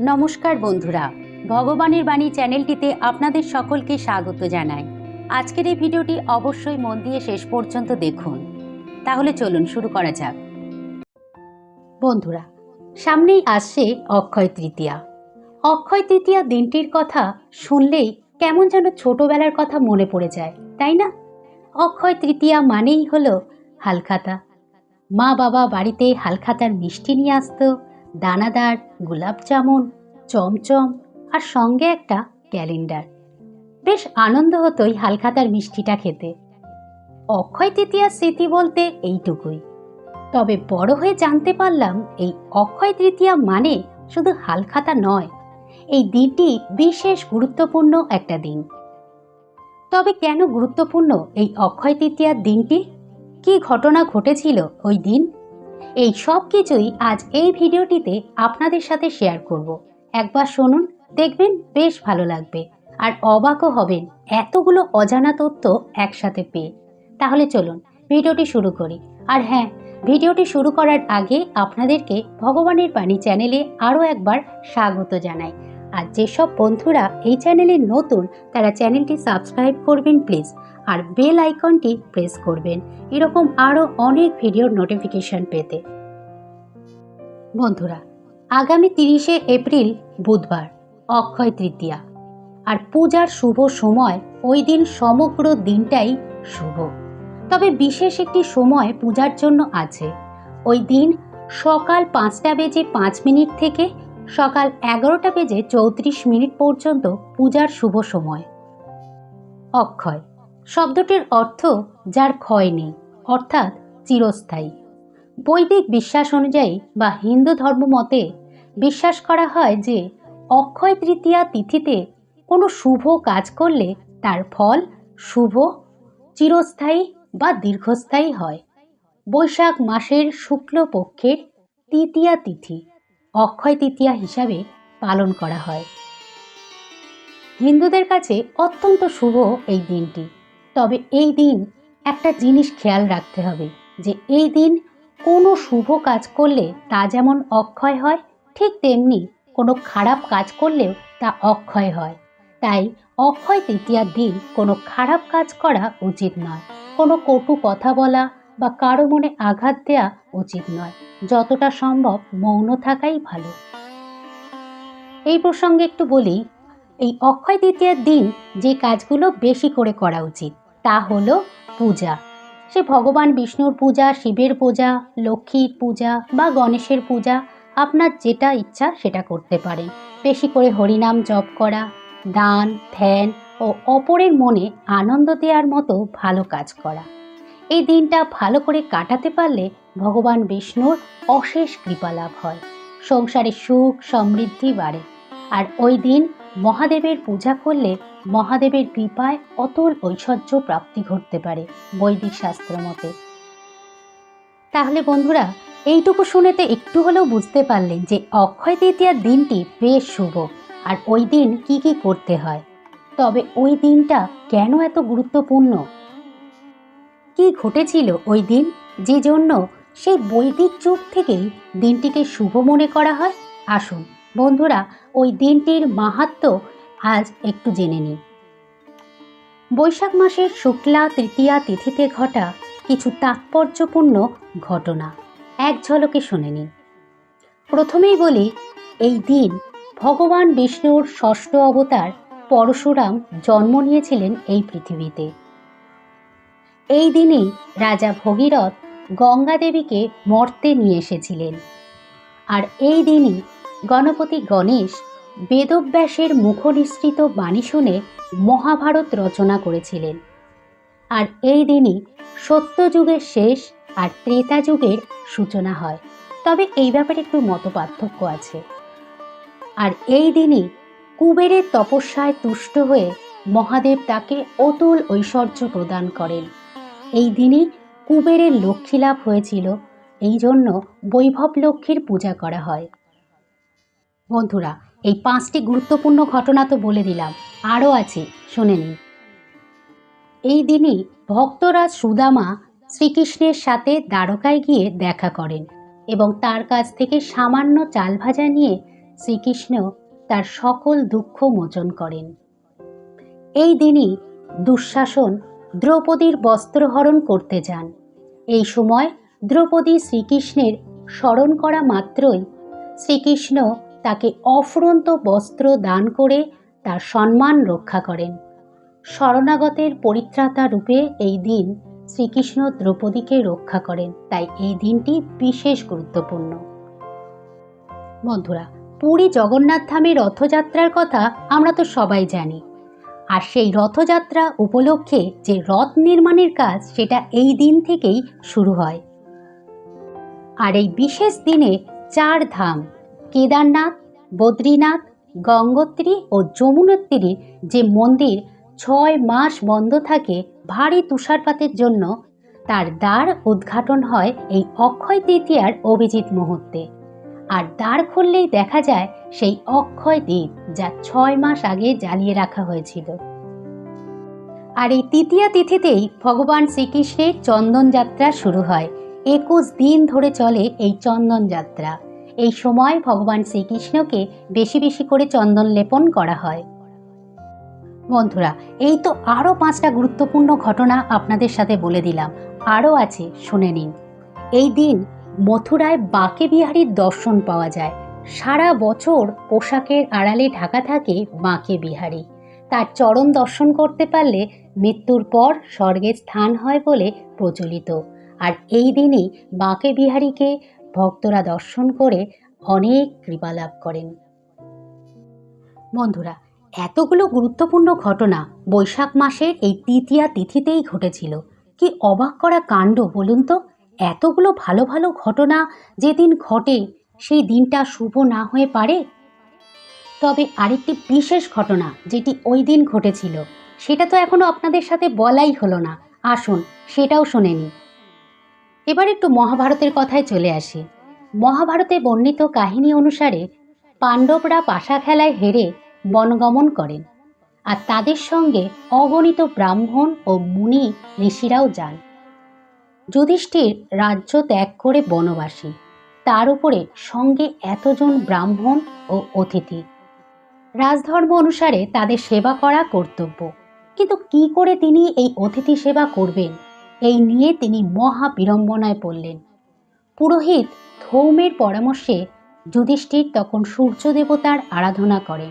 নমস্কার বন্ধুরা, ভগবানের বাণী চ্যানেলটিতে আপনাদের সকলকে স্বাগত জানাই। আজকের এই ভিডিওটি অবশ্যই মন দিয়ে শেষ পর্যন্ত দেখুন। তাহলে চলুন শুরু করা যাক। বন্ধুরা, সামনেই আসছে অক্ষয় তৃতীয়া। অক্ষয় তৃতীয়া দিনটির কথা শুনলেই কেমন যেন ছোটবেলার কথা মনে পড়ে যায়, তাই না? অক্ষয় তৃতীয়া মানেই হলো হালখাতা। মা বাবা বাড়িতে হালখাতার মিষ্টি নিয়ে আসতো দানাদার, গোলাপ জামুন, চমচম আর সঙ্গে একটা ক্যালেন্ডার। বেশ আনন্দ হতো হতোই হালখাতার মিষ্টিটা খেতে। অক্ষয় তৃতীয়ার স্মৃতি বলতে এইটুকুই। তবে বড় হয়ে জানতে পারলাম এই অক্ষয় তৃতীয়া মানে শুধু হালখাতা নয়, এই দিনটি বিশেষ গুরুত্বপূর্ণ একটা দিন। তবে কেন গুরুত্বপূর্ণ এই অক্ষয় তৃতীয়ার দিনটি? কি ঘটনা ঘটেছিল ওই দিন? এই সব কিছুই আজ এই ভিডিওটিতে আপনাদের সাথে শেয়ার করব। একবার শুনুন, দেখবেন বেশ ভালো লাগবে। আর অবাকও হবেন, এতগুলো অজানা তথ্য একসাথে পেয়ে। তাহলে চলুন, ভিডিওটি শুরু করি। আর হ্যাঁ ভিডিওটি শুরু করার আগে আপনাদেরকে ভগবানের বাণী চ্যানেলে আরও একবার স্বাগত জানাই। আর যেসব বন্ধুরা এই চ্যানেলে নতুন, তারা চ্যানেলটি সাবস্ক্রাইব করবেন প্লিজ, আর বেল আইকনটি প্রেস করবেন। এরকম আরও অনেক ভিডিওর নোটিফিকেশন পেতে। বন্ধুরা, আগামী তিরিশে এপ্রিল বুধবার, অক্ষয় তৃতীয়া। আর পূজার শুভ সময় ওই দিন সমগ্র দিনটাই শুভ। তবে বিশেষ একটি সময় পূজার জন্য আছে। ওই দিন সকাল পাঁচটা বেজে পাঁচ মিনিট থেকে সকাল এগারোটা বেজে চৌত্রিশ মিনিট পর্যন্ত পূজার শুভ সময়। অক্ষয়। শব্দটির অর্থ যার ক্ষয় নেই, অর্থাৎ চিরস্থায়ী। বৈদিক বিশ্বাস অনুযায়ী বা হিন্দু ধর্ম মতে বিশ্বাস করা হয় যে অক্ষয় তৃতীয়া তিথিতে কোনো শুভ কাজ করলে তার ফল শুভ, চিরস্থায়ী বা দীর্ঘস্থায়ী হয়। বৈশাখ মাসের শুক্লপক্ষের তৃতীয়া তিথি। অক্ষয় তৃতীয়া হিসাবে পালন করা হয়। হিন্দুদের কাছে অত্যন্ত শুভ এই দিনটি। তবে এই দিন একটা জিনিস খেয়াল রাখতে হবে যে এই দিন কোনো শুভ কাজ করলে তা যেমন অক্ষয় হয়, ঠিক তেমনি কোনো খারাপ কাজ করলেও তা অক্ষয় হয়। তাই অক্ষয় তৃতীয়ার দিন কোনো খারাপ কাজ করা উচিত নয়। কোনো কটু কথা বলা বা কারও মনে আঘাত দেওয়া উচিত নয়। যতটা সম্ভব মৌন থাকাই ভালো। এই প্রসঙ্গে একটু বলি, এই অক্ষয় তৃতীয়ার দিন যে কাজগুলো বেশি করে করা উচিত, তা হলো পূজা। সে ভগবান বিষ্ণুর পূজা, শিবের পূজা, লক্ষ্মীর পূজা বা গণেশের পূজা, আপনার যেটা ইচ্ছা সেটা করতে পারেন বেশি করে হরিনাম জপ করা, দান, ধ্যান ও অপরের মনে আনন্দ দেওয়ার মতো ভালো কাজ করা। এই দিনটা ভালো করে কাটাতে পারলে ভগবান বিষ্ণুর অশেষ কৃপা লাভ হয়। সংসারে সুখ সমৃদ্ধি বাড়ে। আর ওই দিন মহাদেবের পূজা করলে মহাদেবের কৃপায় অতুল ঐশ্বর্য প্রাপ্তি ঘটতে পারে বৈদিক শাস্ত্র মতে। তাহলে বন্ধুরা, এইটুকু শুনেতে একটু হলেও বুঝতে পারলেন যে অক্ষয় তৃতীয়ার দিনটি বেশ শুভ। আর ওই দিন কি কি করতে হয়? তবে ওই দিনটা কেন এত গুরুত্বপূর্ণ? কি ঘটেছিল ওই দিন? যে জন্য সেই বৈদিক যুগ থেকেই দিনটিকে শুভ মনে করা হয়? আসুন, বন্ধুরা, ওই দিনটির মাহাত্ম আজ একটু জেনে নিই। বৈশাখ মাসের শুক্লা তৃতীয়া তিথিতে ঘটা কিছু তাৎপর্যপূর্ণ ঘটনা। এক ঝলকে শুনে নিন প্রথমেই বলি, এই দিন ভগবান বিষ্ণুর ষষ্ঠ অবতার পরশুরাম জন্ম নিয়েছিলেন এই পৃথিবীতে। এই দিনেই রাজা ভগীরথ গঙ্গা দেবীকে মর্তে নিয়ে এসেছিলেন। আর এই দিনই গণপতি গণেশ বেদব্যাসের মুখনিসৃত বাণী শুনে মহাভারত রচনা করেছিলেন। আর এই দিনই সত্যযুগের শেষ আর ত্রেতা যুগের সূচনা হয়। তবে এই ব্যাপারে একটু মত পার্থক্য আছে। আর এই দিনই কুবেরের তপস্যায় তুষ্ট হয়ে মহাদেব তাকে অতুল ঐশ্বর্য প্রদান করেন। এই দিনই কুবেরের লক্ষ্মী লাভ হয়েছিল। এই জন্য বৈভব লক্ষ্মীর পূজা করা হয়। বন্ধুরা, এই পাঁচটি গুরুত্বপূর্ণ ঘটনা তো বলে দিলাম। আরও আছে, শুনে নিন। এই দিনই ভক্তরাজ সুদামা শ্রীকৃষ্ণের সাথে দ্বারকায় গিয়ে দেখা করেন এবং তার কাছ থেকে সামান্য চাল ভাজা নিয়ে শ্রীকৃষ্ণ তার সকল দুঃখ মোচন করেন। এই দিনই দুঃশাসন দ্রৌপদীর বস্ত্রহরণ করতে যান। এই সময় দ্রৌপদী শ্রীকৃষ্ণের স্মরণ করা মাত্রই শ্রীকৃষ্ণ তাকে অফুরন্ত বস্ত্র দান করে তার সম্মান রক্ষা করেন। শরণাগতের পরিত্রাতা রূপে এই দিন শ্রীকৃষ্ণ দ্রৌপদীকে রক্ষা করেন, তাই এই দিনটি বিশেষ গুরুত্বপূর্ণ। বন্ধুরা, পুরী জগন্নাথ ধামের রথযাত্রার কথা আমরা তো সবাই জানি। আর সেই রথযাত্রা উপলক্ষে যে রথ নির্মাণের কাজ সেটা এই দিন থেকেই শুরু হয়। আর এই বিশেষ দিনে চার ধাম, কেদারনাথ, বদ্রীনাথ, গঙ্গোত্রী ও যমুনোত্রীর যে মন্দির ছয় মাস বন্ধ থাকে ভারী তুষারপাতের জন্য, তার দ্বার উদ্ঘাটন হয় এই অক্ষয় তৃতীয়ার অভিজিৎ মুহূর্তে। আর দ্বার খুললেই দেখা যায় সেই অক্ষয় দ্বীপ যা ছয় মাস আগে জ্বালিয়ে রাখা হয়েছিল। আর এই তৃতীয়া তিথিতেই ভগবান শ্রীকৃষ্ণের চন্দন যাত্রা শুরু হয়। একুশ দিন ধরে চলে এই চন্দন যাত্রা। এই সময় ভগবান শ্রীকৃষ্ণকে বেশি বেশি করে চন্দন লেপন করা হয়। বন্ধুরা, এই তো আরও পাঁচটা গুরুত্বপূর্ণ ঘটনা আপনাদের সাথে বলে দিলাম। আরও আছে, শুনে নিন। এই দিন মথুরায় বাঁকে বিহারীর দর্শন পাওয়া যায়। সারা বছর পোশাকের আড়ালে ঢাকা থাকে বাঁকে বিহারী। তার চরণ দর্শন করতে পারলে মৃত্যুর পর স্বর্গের স্থান হয় বলে প্রচলিত। আর এই দিনই বাঁকে বিহারীকে ভক্তরা দর্শন করে অনেক কৃপা লাভ করেন। বন্ধুরা, এতগুলো গুরুত্বপূর্ণ ঘটনা বৈশাখ মাসের এই তৃতীয়া তিথিতেই ঘটেছিল। কি অবাক করা কাণ্ড বলুন তো? এতগুলো ভালো ভালো ঘটনা যেদিন ঘটে, সেই দিনটা শুভ না হয়ে পারে? তবে আরেকটি বিশেষ ঘটনা যেটি ওই দিন ঘটেছিল, সেটা তো এখনও আপনাদের সাথে বলাই হলো না। আসুন, সেটাও শুনে নিই। এবার একটু মহাভারতের কথায় চলে আসি। মহাভারতে বর্ণিত কাহিনী অনুসারে পাণ্ডবরা পাশা খেলায় হেরে বনগমন করেন, আর তাদের সঙ্গে অগণিত ব্রাহ্মণ ও মুনি ঋষিরাও যান। যুধিষ্ঠির রাজ্য ত্যাগ করে বনবাসী। তার উপরে সঙ্গে এতজন ব্রাহ্মণ ও অতিথি। রাজধর্ম অনুসারে তাদের সেবা করা কর্তব্য। কিন্তু কি করে তিনি এই অতিথি সেবা করবেন? এই নিয়ে তিনি মহা বিড়ম্বনায় পড়লেন। পুরোহিত ধৌমের পরামর্শে যুধিষ্ঠির তখন সূর্য দেবতার আরাধনা করেন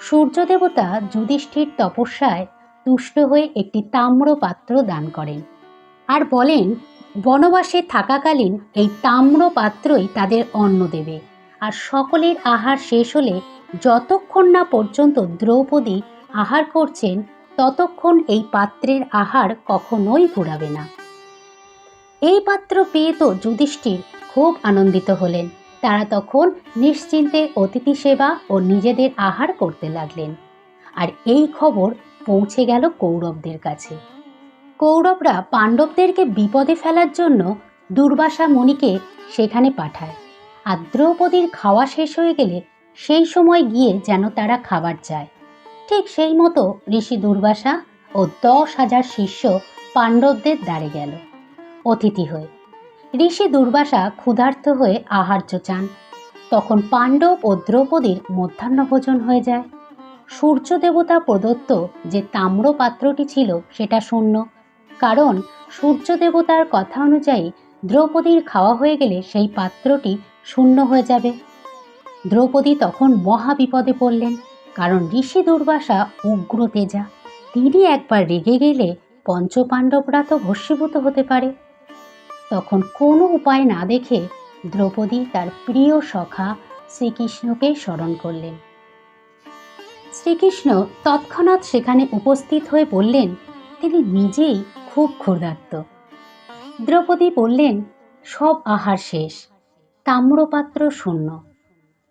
সূর্য দেবতা যুধিষ্ঠির তপস্যায় তুষ্ট হয়ে একটি তাম্র পাত্র দান করেন। আর বলেন, বনবাসে থাকাকালীন এই তাম্র পাত্রই তাদের অন্ন দেবে। আর সকলের আহার শেষ হলে যতক্ষণ না পর্যন্ত দ্রৌপদী আহার করছেন, ততক্ষণ এই পাত্রের আহার কখনোই ঘুরাবে না। এই পাত্র পেয়ে তো যুধিষ্ঠির খুব আনন্দিত হলেন। তারা তখন নিশ্চিন্তে অতিথি সেবা ও নিজেদের আহার করতে লাগলেন। আর এই খবর পৌঁছে গেল কৌরবদের কাছে। কৌরবরা পাণ্ডবদেরকে বিপদে ফেলার জন্য দুর্বাসা মুনিকে সেখানে পাঠায়। আর দ্রৌপদীর খাওয়া শেষ হয়ে গেলে সেই সময় গিয়ে যেন তারা খাবার চায়। ঠিক সেই মতো ঋষি দুর্বাসা ও দশ হাজার শিষ্য পাণ্ডবদের দ্বারে গেল অতিথি হয়ে। ঋষি দুর্বাসা ক্ষুধার্ত হয়ে আহার্য চান। তখন পাণ্ডব ও দ্রৌপদীর মধ্যাহ্ন ভোজন হয়ে যায়। সূর্য দেবতা প্রদত্ত যে তাম্র পাত্রটি ছিল সেটা শূন্য। কারণ সূর্য দেবতার কথা অনুযায়ী দ্রৌপদীর খাওয়া হয়ে গেলে সেই পাত্রটি শূন্য হয়ে যাবে। দ্রৌপদী তখন মহা বিপদে পড়লেন, কারণ ঋষি দুর্বাসা উগ্র তেজা। তিনি একবার রেগে গেলে পঞ্চপাণ্ডবরা তো ভস্মীভূত হতে পারে। তখন কোনো উপায় না দেখে দ্রৌপদী তার প্রিয় সখা শ্রীকৃষ্ণকে স্মরণ করলেন। শ্রীকৃষ্ণ তৎক্ষণাৎ সেখানে উপস্থিত হয়ে বললেন, তিনি নিজেই খুব ক্ষুধার্ত। দ্রৌপদী বললেন, সব আহার শেষ, তাম্রপাত্র শূন্য।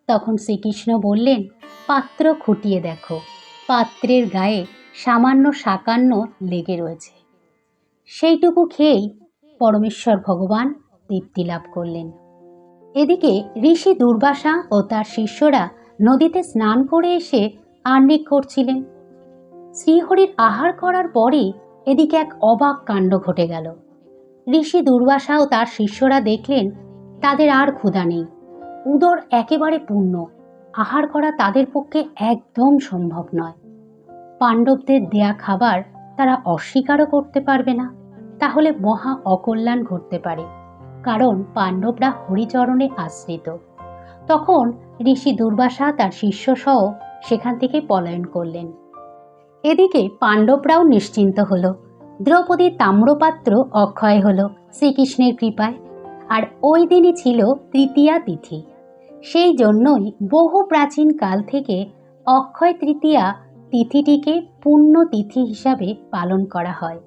তখন শ্রীকৃষ্ণ বললেন, পাত্র খুঁটিয়ে দেখো, পাত্রের গায়ে সামান্য সাকান্ন লেগে রয়েছে। সেইটুকু খেয়েই পরমেশ্বর ভগবান তৃপ্তি লাভ করলেন। এদিকে ঋষি দুর্বাসা ও তার শিষ্যরা নদীতে স্নান করে এসে আহ্নিক করছিলেন। শ্রীহরির আহার করার পরেই এদিকে এক অবাক কাণ্ড ঘটে গেল। ঋষি দুর্বাসা ও তার শিষ্যরা দেখলেন তাদের আর ক্ষুধা নেই। উদর একেবারে পূর্ণ। আহার করা তাদের পক্ষে একদম সম্ভব নয়। পাণ্ডবদের দেয়া খাবার তারা অস্বীকারও করতে পারবে না। তাহলে মহা অকল্যাণ ঘটতে পারে, কারণ পাণ্ডবরা হরিচরণে আশ্রিত। তখন ঋষি দুর্বাসা তার শিষ্যসহ সেখান থেকে পলায়ন করলেন। এদিকে পাণ্ডবরাও নিশ্চিন্ত হল। দ্রৌপদীর তাম্রপাত্র অক্ষয় হল শ্রীকৃষ্ণের কৃপায়। আর ওই দিনই ছিল তৃতীয়া তিথি। সেই জন্যই বহু প্রাচীন কাল থেকে অক্ষয় তৃতীয়া তিথিটিকে পূর্ণ তিথি হিসাবে পালন করা হয়।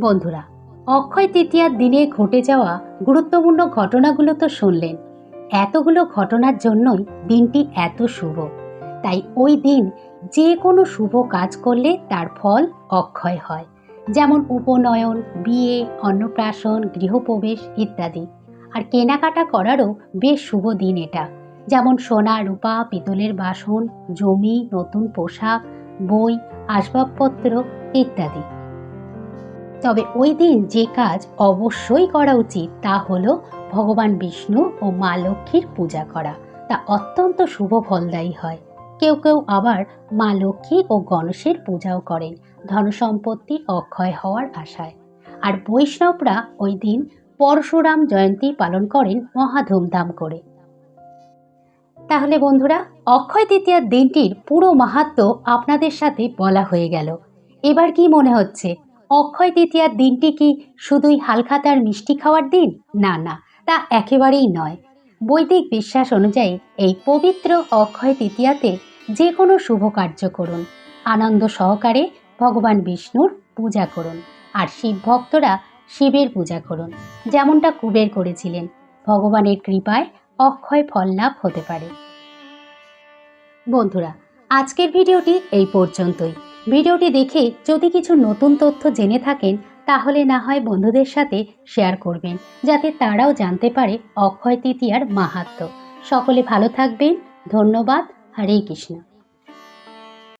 বন্ধুরা, অক্ষয় তৃতীয়ার দিনে ঘটে যাওয়া গুরুত্বপূর্ণ ঘটনাগুলো তো শুনলেন। এতগুলো ঘটনার জন্যই দিনটি এত শুভ। তাই ওই দিন যে কোনো শুভ কাজ করলে তার ফল অক্ষয় হয়। যেমন উপনয়ন, বিয়ে, অন্নপ্রাশন, গৃহপ্রবেশ ইত্যাদি। আর কেনাকাটা করারও বেশ শুভ দিন এটা। যেমন সোনা, রূপা, পিতলের বাসন, জমি, নতুন পোশাক, বই, আসবাবপত্র ইত্যাদি। তবে ওই দিন যে কাজ অবশ্যই করা উচিত তা হলো ভগবান বিষ্ণু ও মা লক্ষ্মীর পূজা করা। তা অত্যন্ত শুভ ফলদায়ী হয়। কেউ কেউ আবার মা লক্ষ্মী ও গণেশের পূজাও করেন, ধনসম্পত্তি অক্ষয় হওয়ার আশায়। আর বৈষ্ণবরা ওই দিন পরশুরাম জয়ন্তী পালন করেন মহা ধুমধাম করে। তাহলে বন্ধুরা, অক্ষয় তৃতীয়ার দিনটির পুরো মাহাত্ম আপনাদের সাথে বলা হয়ে গেল। এবার কি মনে হচ্ছে? অক্ষয় তৃতীয়ার দিনটি কি শুধুই হালখাতার মিষ্টি খাওয়ার দিন? না না, তা একেবারেই নয়। বৈদিক বিশ্বাস অনুযায়ী এই পবিত্র অক্ষয় তৃতীয়াতে যে কোনো শুভ কার্য করুন। আনন্দ সহকারে ভগবান বিষ্ণুর পূজা করুন আর শিব ভক্তরা শিবের পূজা করুন। যেমনটা কুবের করেছিলেন, ভগবানের কৃপায় অক্ষয় ফল লাভ হতে পারে। বন্ধুরা, আজকের ভিডিওটি এই পর্যন্তই। ভিডিওটি দেখে যদি কিছু নতুন তথ্য জেনে থাকেন তাহলে না হয় বন্ধুদের সাথে শেয়ার করবেন, যাতে তারাও জানতে পারে অক্ষয় তৃতীয়ার মাহাত্ম। সকলে ভালো থাকবেন, ধন্যবাদ, হরে কৃষ্ণ।